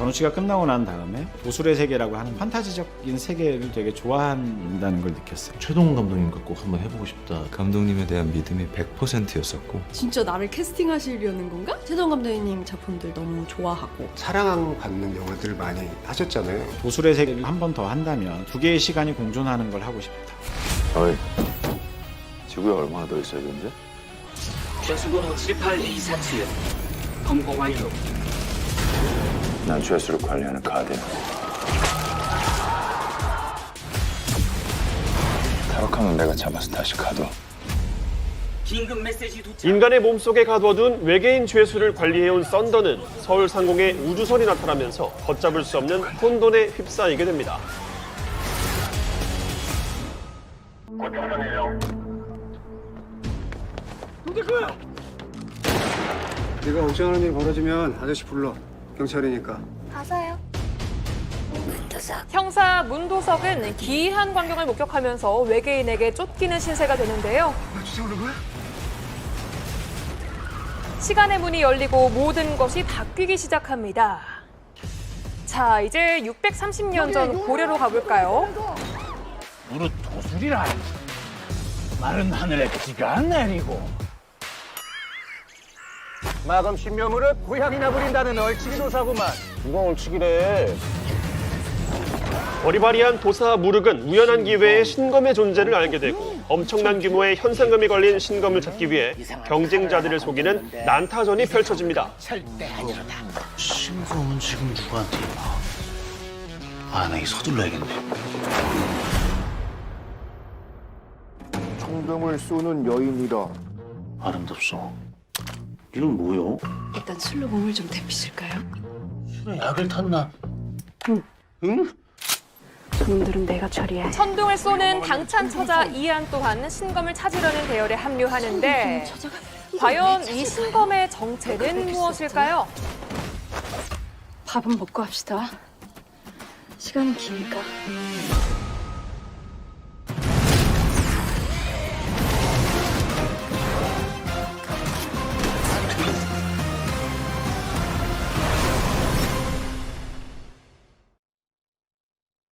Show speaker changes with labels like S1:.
S1: 전우치가 끝나고 난 다음에 도술의 세계라고 하는 판타지적인 세계를 되게 좋아한다는 걸 느꼈어요.
S2: 최동훈 감독님과 꼭 한번 해보고 싶다.
S3: 감독님에 대한 믿음이 100%였었고
S4: 진짜 나를 캐스팅하시려는 건가? 최동 감독님 작품들 너무 좋아하고
S5: 사랑받는 영화들을 많이 하셨잖아요.
S1: 도술의 세계를 한 번 더 한다면 두 개의 시간이 공존하는 걸 하고 싶다.
S6: 어이, 지구에 얼마나 더 있어야 되는데?
S7: 죄수번호 78247 검거 완료
S6: 난 죄수를 관리하는 가디언. 타락하면 내가 잡아서 다시 가둬.
S7: 긴급 메시지 도착
S8: 인간의 몸속에 가둬둔 외계인 죄수를 관리해온 썬더는 서울 상공에 우주선이 나타나면서 걷잡을 수 없는 혼돈에 휩싸이게 됩니다.
S5: 네가 걱정하는 일 벌어지면 아저씨 불러. 경찰이니까.
S9: 형사 문도석은 기이한 광경을 목격하면서 외계인에게 쫓기는 신세가 되는데요. 시간의 문이 열리고 모든 것이 바뀌기 시작합니다. 자, 이제 630년 전 고려로 가볼까요?
S10: 무릇 도술이라 마른 하늘에 비가 내리고 마검 신묘물을 고향이나 부린다는 얼치기 도사구만. 누가 얼치기래?
S8: 어리바리한 도사 무륵은 우연한 기회에 신검의 존재를 알게 되고 엄청난 규모의 현상금이 걸린 신검을 찾기 위해 경쟁자들을 속이는 난타전이 펼쳐집니다.
S10: 절대 아니로다. 신검은 지금 누구한테 있나 아, 나이 서둘러야겠네.
S6: 총금을 쏘는 여인이라.
S10: 아름답소 이건 뭐요?
S4: 일단 술로 몸을 좀 데피실까요?
S10: 술에 약을 탔나?
S4: 저놈들은 내가 처리해
S9: 천둥을 쏘는 당찬 처자 이안 또한 신검을 찾으려는 대열에 합류하는데 과연 이 신검의 정체는 무엇일까요?
S4: 밥은 먹고 합시다 시간은 기니까